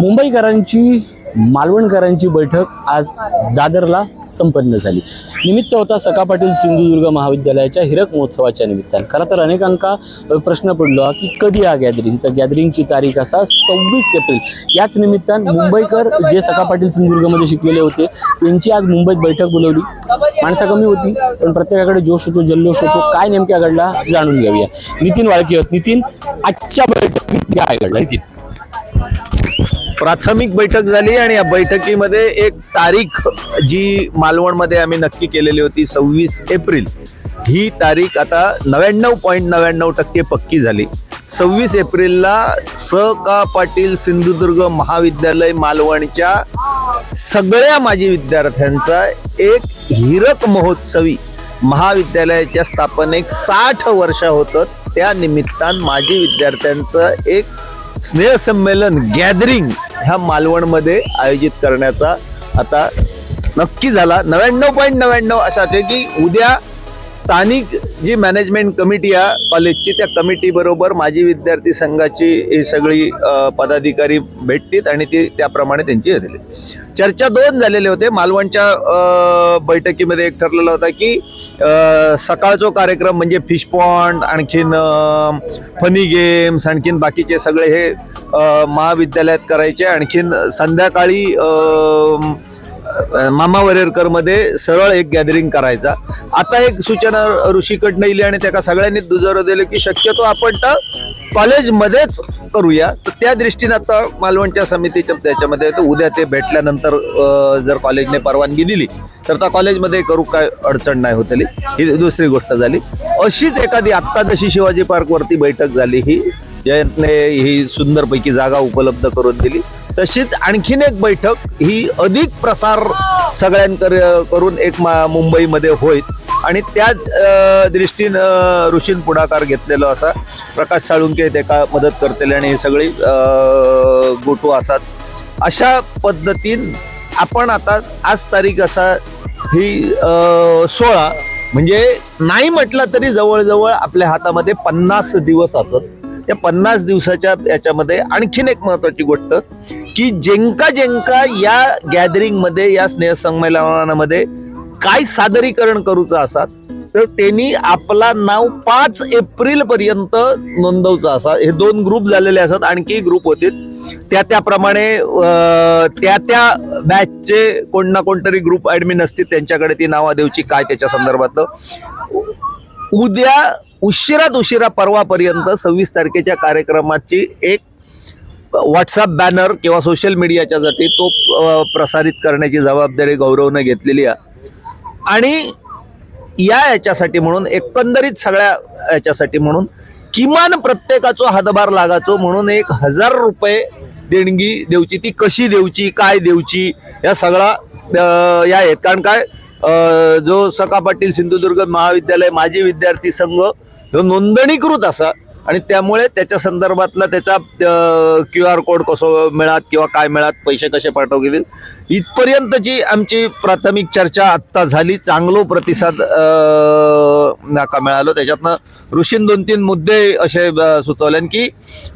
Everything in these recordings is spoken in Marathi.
मुंबईकरांची मालवणकरांची बैठक आज दादरला संपन्न झाली. निमित्त होता सका पाटील सिंधुदुर्ग महाविद्यालयाच्या हिरक महोत्सवाच्या निमित्तानं. खरं तर अनेकांका प्रश्न पडलो हा की कधी हा गॅदरिंग तर गॅदरिंगची तारीख असा सव्वीस एप्रिल. याच निमित्तानं मुंबईकर जे सका पाटील सिंधुदुर्गमध्ये शिकलेले होते त्यांची आज मुंबईत बैठक बोलवली. माणसं कमी होती पण प्रत्येकाकडे जोश होतो जल्लोष होतो. काय नेमक्या घडला? जाणून घेऊया. नितीन वाळकी नितीन आजच्या बैठकीत काय घडलं? नितीन. प्राथमिक बैठक झाली आणि या बैठकीमध्ये एक तारीख जी मालवणमध्ये आम्ही नक्की केलेली होती सव्वीस एप्रिल. ही तारीख आता नव्याण्णव पॉईंट नव्याण्णव टक्के पक्की झाली. सव्वीस एप्रिलला स का पाटील सिंधुदुर्ग महाविद्यालय मालवणच्या सगळ्या माजी विद्यार्थ्यांचा एक हिरक महोत्सवी महाविद्यालयाच्या स्थापनेक साठ वर्ष होतं. त्या निमित्तान माजी विद्यार्थ्यांचं एक स्नेहसंमेलन गॅदरिंग ह्या मालवणमध्ये आयोजित करण्याचा आता नक्की झाला. नव्याण्णव पॉईंट नव्याण्णव अशा आहे की उद्या स्थानिक जी मॅनेजमेंट कमिटी आहे कॉलेजची त्या कमिटीबरोबर माजी विद्यार्थी संघाची ही सगळी पदाधिकारी भेटतील आणि ती त्याप्रमाणे त्यांची हे झाली. चर्चा दोन झालेले होते. मालवणच्या बैठकीमध्ये एक ठरलेला होता की सकाळचा कार्यक्रम म्हणजे फिश पॉन्ड आणखीन फनी गेम्स आणखीन बाकीचे सगळे हे महाविद्यालयात करायचे. आणखीन संध्याकाळी मामा वरेरकरमध्ये सरळ एक गॅदरिंग करायचा. आता एक सूचना ऋषीकडनं येईल आणि त्याका सगळ्यांनी दुजोरं दिलं की शक्यतो आपण तर कॉलेजमध्येच करूया. तर त्या दृष्टीनं आता मालवणच्या समितीच्या त्याच्यामध्ये तर उद्या ते भेटल्यानंतर जर कॉलेजने परवानगी दिली तर त्या कॉलेजमध्ये करू काय अडचण नाही होतली ही दुसरी गोष्ट झाली. अशीच एखादी आत्ता जशी शिवाजी पार्कवरती बैठक झाली ही जयंतने ही सुंदरपैकी जागा उपलब्ध करून दिली. तशीच आणखीन एक बैठक ही अधिक प्रसार सगळ्यांकर करून एक मा- मुंबईमध्ये होईल. आणि त्या दृष्टीनं ऋषीन पुढाकार घेतलेलो असा प्रकाश साळुंके त्याका मदत करतेले आणि हे सगळी गोटू असतात. अशा पद्धतीन आपण आता आज तारीख असा ही सोळा म्हणजे नाही म्हटलं तरी जवळजवळ आपल्या हातामध्ये पन्नास दिवस असत. त्या पन्नास दिवसाच्या याच्यामध्ये आणखीन एक महत्वाची गोष्ट की जेंका जेंका या गॅदरिंगमध्ये या स्नेहसंमेलनामध्ये काय सादरीकरण करूचं असा तर त्यांनी आपला नाव पाच एप्रिल पर्यंत नोंदवचं असा हे दोन ग्रुप झालेले असतात आणखी ग्रुप होतील त्या त्याप्रमाणे त्या त्या बॅचचे कोण ना कोणतरी ग्रुप ऍडमिन असतील त्यांच्याकडे ती नावा देऊची काय त्याच्या संदर्भातलं. उद्या उशिरात उशिरा परवापर्यंत सव्वीस तारखेच्या कार्यक्रमाची एक व्हॉट्सअप बॅनर किंवा सोशल मीडियाच्या साठी तो प्रसारित करण्याची जबाबदारी गौरवनं घेतलेली आहे. आणि या याच्यासाठी म्हणून एकंदरीत सगळ्या याच्यासाठी म्हणून किमान प्रत्येकाचो हातभार लागाचो म्हणून एक हजार रुपये देणगी देऊची ती कशी देऊची काय देऊची या सगळा या आहेत. कारण काय जो सका पाटील सिंधुदुर्ग महाविद्यालय माजी विद्यार्थी संघ ह्यो नोंदणीकृत असा आणि त्यामुळे त्याच्या संदर्भातला त्याचा क्यू आर कोड कसं मिळात किंवा काय मिळात पैसे कसे पाठवतील इथपर्यंतची आमची प्राथमिक चर्चा आत्ता झाली. चांगलो प्रतिसाद नाका मिळालो. त्याच्यातनं ऋषीन दोन तीन मुद्दे असे सुचवले की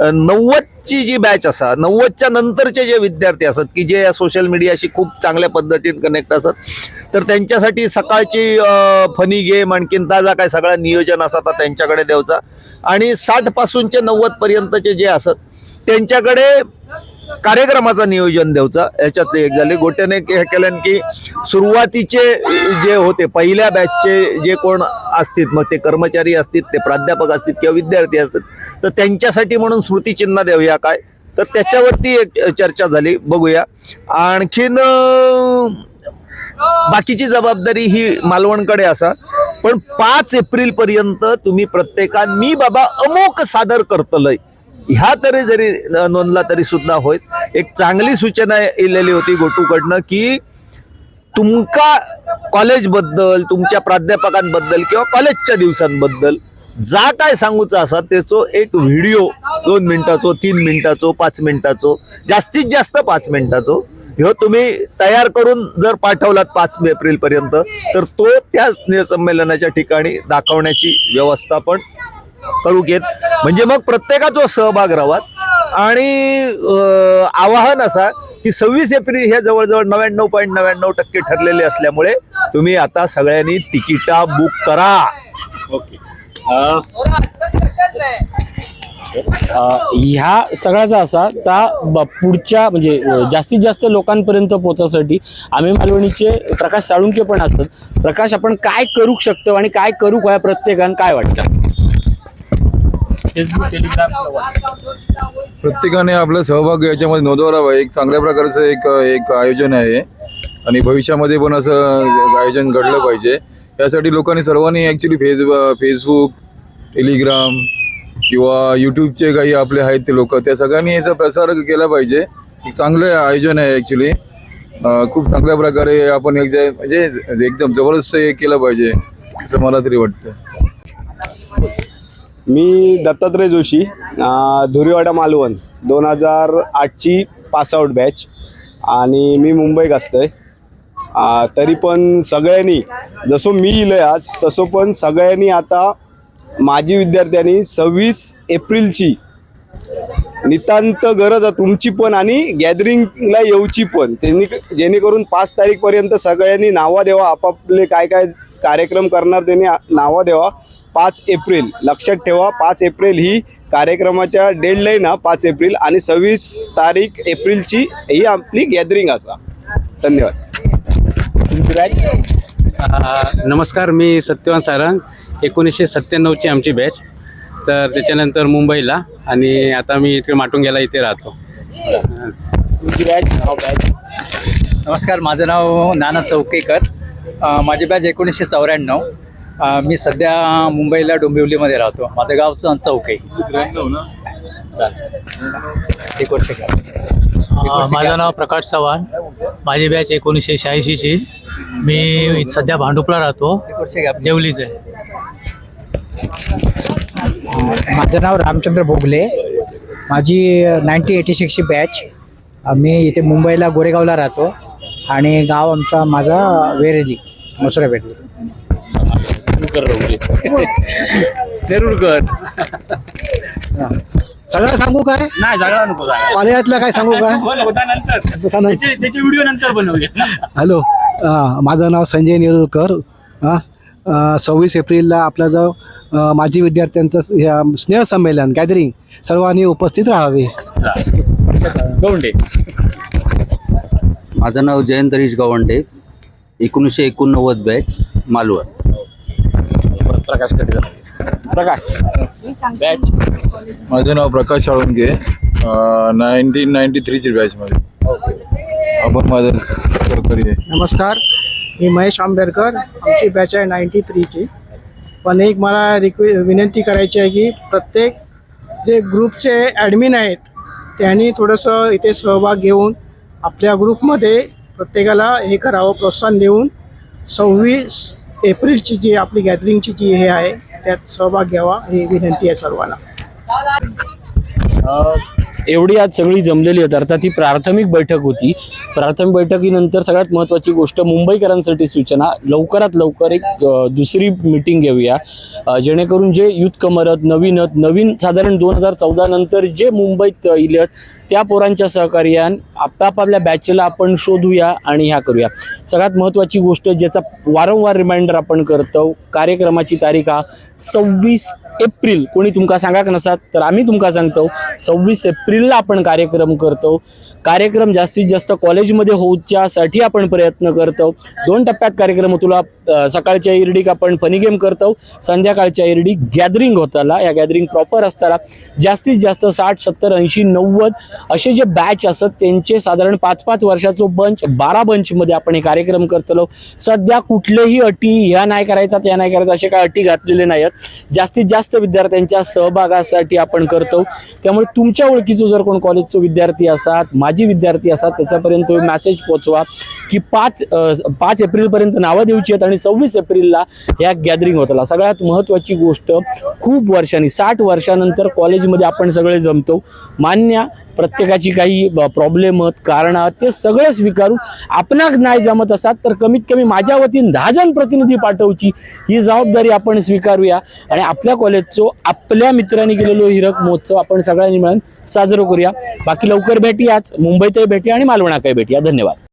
नव्वद नव्वदची जी बॅच असा नव्वदच्या नंतरचे जे विद्यार्थी असतात की जे या सोशल मीडियाशी खूप चांगल्या पद्धतीने कनेक्ट असतात तर त्यांच्यासाठी सकाळची फनी गेम आणखीन ताजा काय सगळा नियोजन असा तर त्यांच्याकडे द्यायचा. आणि साठ पासूनचे नव्वद पर्यंतचे जे असत त्यांच्याकडे कार्यक्रमाचं नियोजन द्यायचा. याच्यात एक झाले गोट्याने हे केलं की सुरुवातीचे जे होते पहिल्या बॅचचे जे कोण असतील मग ते कर्मचारी असतील ते प्राध्यापक असतील किंवा विद्यार्थी असतील तर त्यांच्यासाठी म्हणून स्मृतिचिन्ह देऊया काय? तर त्याच्यावरती एक चर्चा झाली बघूया. आणखीन बाकीची जबाबदारी ही मालवणकडे असा. पण पाच एप्रिलपर्यंत तुम्ही प्रत्येकान मी बाबा अमोक सादर करतलय. ह्या तरी जरी नोंदला तरी सुद्धा होईल. एक चांगली सूचना इलेली होती गोटूकडनं की तुमका कॉलेजबद्दल तुमच्या प्राध्यापकांबद्दल किंवा कॉलेजच्या दिवसांबद्दल जा काय सांगूचा असा त्याचो एक व्हिडिओ दोन मिनिटाचो तीन मिनिटाचो पाच मिनिटाचो जास्तीत जास्त पाच मिनिटाचो ह्यो तुम्ही तयार करून जर पाठवलात पाच एप्रिल पर्यंत तर तो त्या स्नेहसंमेलनाच्या ठिकाणी दाखवण्याची व्यवस्था पण करू घेत. म्हणजे मग प्रत्येकाचो सहभाग राहावा. आणि आवाहन असा की सव्वीस एप्रिल हे जवळजवळ नव्याण्णव पॉईंट नव्याण्णव टक्के ठरलेले असल्यामुळे तुम्ही आता सगळ्यांनी तिकिटा बुक करा. ओके. ह्या सगळ्याचा असा त्या पुढच्या म्हणजे जास्तीत जास्त लोकांपर्यंत पोहोचासाठी आम्ही मालवणीचे प्रकाश साळुंके पण असतात. प्रकाश आपण काय करू शकतो आणि काय करू काय प्रत्येकानं काय वाटतं? फेसबुक टेलिग्राम प्रत्येकाने आपला सहभाग याच्यामध्ये नोंदवावा पाहिजे एक चांगल्या प्रकारचं एक एक आयोजन आहे आणि भविष्यामध्ये पण असं आयोजन घडलं पाहिजे. त्यासाठी लोकांनी सर्वांनी ॲक्च्युली फेस फेसबुक टेलिग्राम किंवा यूट्यूबचे काही आपले आहेत ते लोक त्या सगळ्यांनी याचा प्रसार केला पाहिजे. चांगलं आयोजन आहे ॲक्च्युली खूप चांगल्या प्रकारे आपण एक म्हणजे एकदम जबरदस्त हे केलं पाहिजे असं मला तरी वाटतं. मी दत्तात्रय जोशी धुरीवाडा मालवण दोन हजार आठची पासआउट बॅच आणि मी मुंबईत असतंय आहे तरी पण सगळ्यांनी जसं मी इलंय आज तसं पण सगळ्यांनी आता माजी विद्यार्थ्यांनी सव्वीस एप्रिलची नितांत गरज आहे तुमची पण आणि गॅदरिंगला येऊची पण. त्यांनी जेणेकरून पाच तारीखपर्यंत सगळ्यांनी नावा देवा आपापले काय काय कार्यक्रम करणार त्यांनी नावं नावा देवा पाच एप्रिल. लक्षात ठेवा पाच एप्रिल ही कार्यक्रमाच्या डेडलाईन हा पाच एप्रिल आणि सव्वीस तारीख एप्रिलची ही आपली गॅदरिंग असा धन्यवाद. नमस्कार मी सत्यवान सारंग. एकोणीसशे सत्त्याण्णवची आमची बॅच तर त्याच्यानंतर मुंबईला आणि आता मी इकडे माटुंग्याला इथे राहतो. तुमची बॅच नाव बॅच नमस्कार माझं नाव नाना चौकेकर. माझी बॅच एकोणीसशे चौऱ्याण्णव. मी सध्या मुंबईला डोंबिवलीमध्ये राहतो. माझं गाव चौके एक वर्ष माझं नाव प्रकाश चव्हाण. माझी बॅच एकोणीसशे शहाऐंशीची. मी सध्या भांडुपला राहतो. एक वर्ष गॅप देवलीचे. माझं नाव रामचंद्र भोगले. माझी नाईन्टी एटी सिक्सची बॅच. मी इथे मुंबईला गोरेगावला राहतो. आणि गाव आमचा माझा वेरेली मसुरा भेटली कर जरूर कर. सगळं सांगू काय? नाही नको जागा कॉलेजातलं काय सांगू काय? हो, होता नंतर त्याचे व्हिडिओ नंतर बनवूया. हॅलो. माझं नाव संजय नेरुरकर हां सव्वीस एप्रिलला आपला जो माजी विद्यार्थ्यांचं स्नेहसंमेलन गॅदरिंग सर्वांनी उपस्थित राहावे. गौंडे माझं नाव जयंत हरीश गावंडे एकोणीसशे एकोणनव्वद बॅच मालवण. प्रकाशकडे प्रकाश. बॅच माझं नाव प्रकाश साळुंके नाईन्टीन नाईन्टी थ्रीची बॅचमध्ये आपण माझं सहकारी आहे नमस्कार. मी महेश आंबेडकर. आमची बॅच आहे नाईन्टी थ्रीची पण एक मला रिक्वे विनंती करायची आहे की प्रत्येक जे ग्रुपचे ॲडमिन आहेत त्यांनी थोडंसं इथे सहभाग घेऊन आपल्या ग्रुपमध्ये प्रत्येकाला हे करावं प्रोत्साहन देऊन सव्वीस एप्रिलची जी आपली गॅदरिंगची जी हे आहे त्यात सहभाग घ्यावा ही विनंती आहे सर्वांना. एवढी आज सगळी जमलेली आहेत. अर्थात ही प्राथमिक बैठक होती. प्राथमिक बैठकीनंतर सगळ्यात महत्त्वाची गोष्ट मुंबईकरांसाठी सूचना. लवकरात लवकर एक दुसरी मिटिंग घेऊया. जेणेकरून जे युथ कमरत नवीन नवीन साधारण दोन हजार चौदा नंतर जे मुंबईत इले त्या पोरांच्या सहकार्यान आपापल्या बॅचला आपण शोधूया आणि ह्या करूया. सगळ्यात महत्त्वाची गोष्ट ज्याचा वारंवार रिमाइंडर आपण करतो कार्यक्रमाची तारीख हा सव्वीस एप्रिल कोणी तुमका सांगाक नसात? तर आम्ही तुमका सांगतो सव्वीस एप्रिलला आपण कार्यक्रम करतो. कार्यक्रम जास्तीत जास्त कॉलेजमध्ये होऊच्यासाठी आपण प्रयत्न करतो. दोन टप्प्यात कार्यक्रम तुला सकाळच्या इरडीक आपण फनी गेम करतो संध्याकाळच्या इरडीक गॅदरिंग होताला. या गॅदरिंग प्रॉपर असताना जास्तीत जास्त साठ सत्तर ऐंशी नव्वद असे जे बॅच असत त्यांचे साधारण पाच पाच वर्षाचो बंच बारा बंचमध्ये आपण हे कार्यक्रम करतलो. सध्या कुठलेही अटी ह्या नाही करायचा त्या नाही करायचा असे काय अटी घातलेले नाही आहेत जास्तीत जास्त विद्यार्थ्यांच्या सहभागासाठी आपण करतो त्यामुळे तुमच्या ओळखीचं जर कोण कॉलेजचं विद्यार्थी असात माजी विद्यार्थी असतात त्याच्यापर्यंत मॅसेज पोचवा की पाच पाच एप्रिलपर्यंत नावं देऊची आहेत आणि आणि सव्वीस एप्रिलला ह्या गॅदरिंग होताला सगळ्यात महत्त्वाची गोष्ट खूप वर्षांनी साठ वर्षानंतर कॉलेजमध्ये आपण सगळे जमतो. मान्य प्रत्येकाची काही प्रॉब्लेम आहेत कारणं ते सगळं स्वीकारून आपणाक नाही जमत असात तर कमीत कमी माझ्या वतीन दहा जण प्रतिनिधी पाठवची. ही जबाबदारी आपण स्वीकारूया. आणि आपल्या कॉलेजचो आपल्या मित्रांनी केलेलो हिरक महोत्सव आपण सगळ्यांनी मिळून साजरा करूया. बाकी लवकर भेटूयाच. मुंबईतही भेटूया आणि मालवणाकही भेटूया. धन्यवाद.